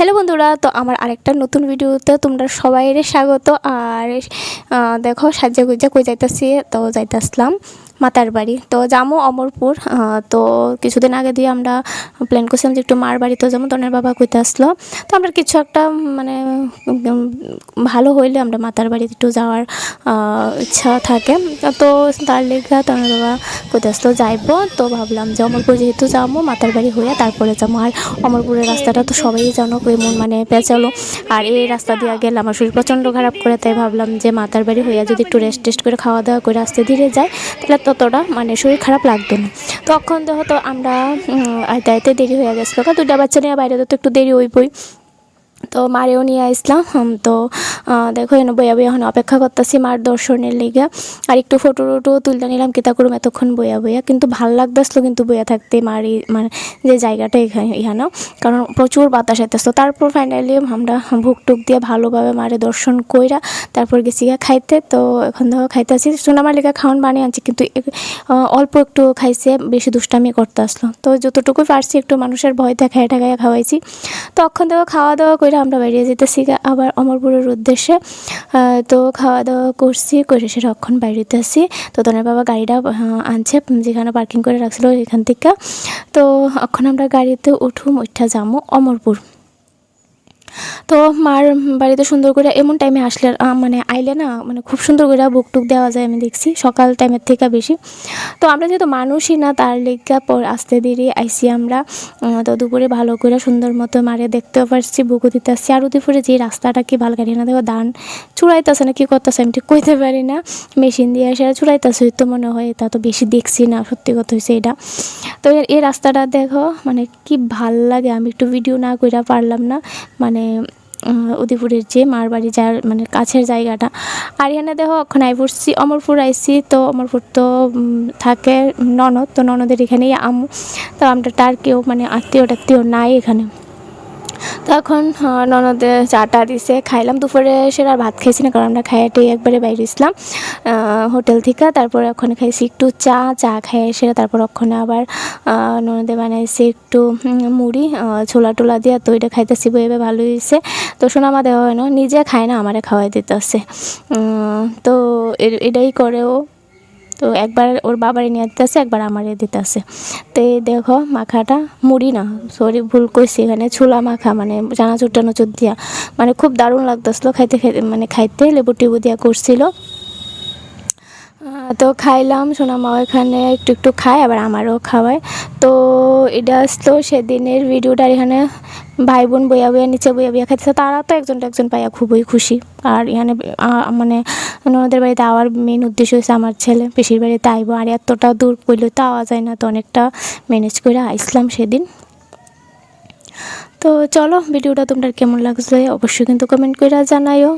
Hello বন্ধুরা, তো আমার আরেকটা নতুন ভিডিওতে তোমরা সবাই স্বাগত। আর দেখো সাজ্জা গুজা কই যাইতাছি? তো যাইতাসলাম মাতার বাড়ি। তো যামো অমরপুর তো কিছুদিন আগে দিয়ে আমরা প্ল্যান করছিলাম যে একটু মার বাড়িতে যাব তনের বাবা কইতে আসলো। তো আমরা কিছু একটা মানে ভালো হইলে আমরা মাতার বাড়িতে একটু যাওয়ার ইচ্ছা থাকে। তো তার লেগে তনের বাবা কইতে আসলো, যাইবো। তো ভাবলাম যে অমরপুর যেহেতু যাব মাতার বাড়ি হইয়া তারপরে যাব আর অমরপুরের রাস্তাটা তো সবাই জানো এমন মানে পেঁচালো। আর এই রাস্তা দিয়ে গেলে আমার শরীর প্রচণ্ড খারাপ করে, তাই ভাবলাম যে মাতার বাড়ি হইয়া যদি একটু রেস্ট টেস্ট করে খাওয়া দাওয়া করে আস্তে ধীরে যায় তাহলে ততটা মানে শরীর খারাপ লাগতো না। তখন তো হয়তো আমরা আয়তে আইতে দেরি হয়ে গেছিল। কারণ দুটা বাচ্চা নিয়ে বাইরে তো একটু দেরি হইবই। তো মারেও নিয়ে আসলাম তো দেখো এনে বইয়া বইয়া এখন অপেক্ষা করতেছি মার দর্শনের লিগে। আর একটু ফটো টটো তুলতে নিলাম কিতা করুম এতক্ষণ বইয়া বইয়া। কিন্তু ভালো লাগতেছিল কিন্তু বইয়া থাকতে মার মানে যে জায়গাটা এখানে ইহানো কারণ প্রচুর বাতাস আইতেছিল। তারপর ফাইনালি আমরা ভুক টুক দিয়ে ভালোভাবে মারে দর্শন কইরা তারপর গেছি গিয়া খাইতে। তো এখন দেখো খাইতেছি। সোনামার লিগা খাওয়ান বানিয়ে আনছি, কিন্তু অল্প একটু খাইছে, বেশি দুষ্টামি করতে আসলো। তো যতটুকু পারছি একটু মানুষের ভয় দেখায় ঠেকাইয়া খাওয়াইছি। তো তখন দেখো খাওয়া দাওয়া করে আমরা বেরিয়ে যেতেছি আবার অমরপুরের উদ্দেশ্যে। তো খাওয়া দাওয়া করছি, করে সে রক্ষণ আসি তো তোনের বাবা গাড়িটা আনছে, যেখানে পার্কিং করে রাখছিল এখান থেকে। তো অক্ষণ আমরা গাড়িতে উঠুম, উঠা যাব অমরপুর। তো মার বাড়িতে সুন্দর করে এমন টাইমে আসলে মানে আইলে না মানে খুব সুন্দর করে বুক টুক দেওয়া যায় আমি দেখছি, সকাল টাইমের থেকে বেশি। তো আমরা যেহেতু মানুষই না, তার লেগা পর আসতে দেরি আইসি আমরা তো দুপুরে ভালো করে সুন্দর মতো মারে দেখতেও পারছি, বুকু দিতে আসছি আর দুপুরে যে রাস্তাটা কি ভালো গাড়ি না, দেখো দান চুড়াইতেছে না, কি করতেছে আমি ঠিক কইতে পারি না। মেশিন দিয়ে এসে চুড়াইতেছে তো মনে হয় তা তো বেশি দেখছি না, সত্যি কথা হয়েছে এটা। তো এই রাস্তাটা দেখো মানে কি ভালো লাগে, আমি একটু ভিডিও না কইরা পারলাম না মানে উদয়পুরের যে মারবাড়ি যার মানে কাছের জায়গাটা। আর এখানে দেখো এখন আই পড়ছি অমরপুর আইসি, তো অমরপুর তো থাকে ননদ, তো ননদের এখানেই আম তো আমরা তার কেউ মানে আত্মীয় টাত্মীয় নাই এখানে। তখন ননদে চাটা দিছে, খাইলাম। দুপুরে সেটা আর ভাত খাইছি না, কারণ আমরা খাইয়াটেই একবারে বাইরে ছিলাম হোটেল থেকে। তারপরে ওখানে খাইছি একটু চা চা খাই সেটা তারপর ওখানে আবার ননদে বানাইছে একটু মুড়ি ছোলা টোলা দিয়ে। তো এটা খাইতেছি বইবে ভালো হয়েছে তো শোনা মা দেওয়া হয় না নিজে খায় না, আমারে খাওয়াই দিতেছে। তো এটাই করেও তো একবার ওর বাবারে নিয়ে দিতেছে একবার আমারে দিতেছে। তো এই দেখো মাখাটা মুড়ি না, সরি ভুল করছি এখানে, ছোলা মাখা মানে চানাচুর টানাচুর দিয়া। মানে খুব দারুণ লাগতেছিলো খাইতে খাইতে মানে খাইতে, লেবু টেবু দিয়া করছিল। তো খাইলাম সোনা মা এখানে একটু একটু খায়, আবার আমারও খাওয়ায়। তো এটা আসলো সেদিনের ভিডিওটা এখানে ভাই বোন বইয়া বইয়া, নিচে বইয়া বইয়া খাইতেছে, তারা তো একজন একজন পাইয়া খুবই খুশি। আর ইহানে মানে ওনাদের বাড়িতে আওয়ার মেন উদ্দেশ্য হয়েছে আমার ছেলে, পিসির বাড়িতে আইব। আর এতটা দূর পড়লে তো আওয়া যায় না, তো অনেকটা ম্যানেজ করে আইসলাম সেদিন। তো চলো, ভিডিওটা তোমরা কেমন লাগছে অবশ্যই কিন্তু কমেন্ট করে জানাইও।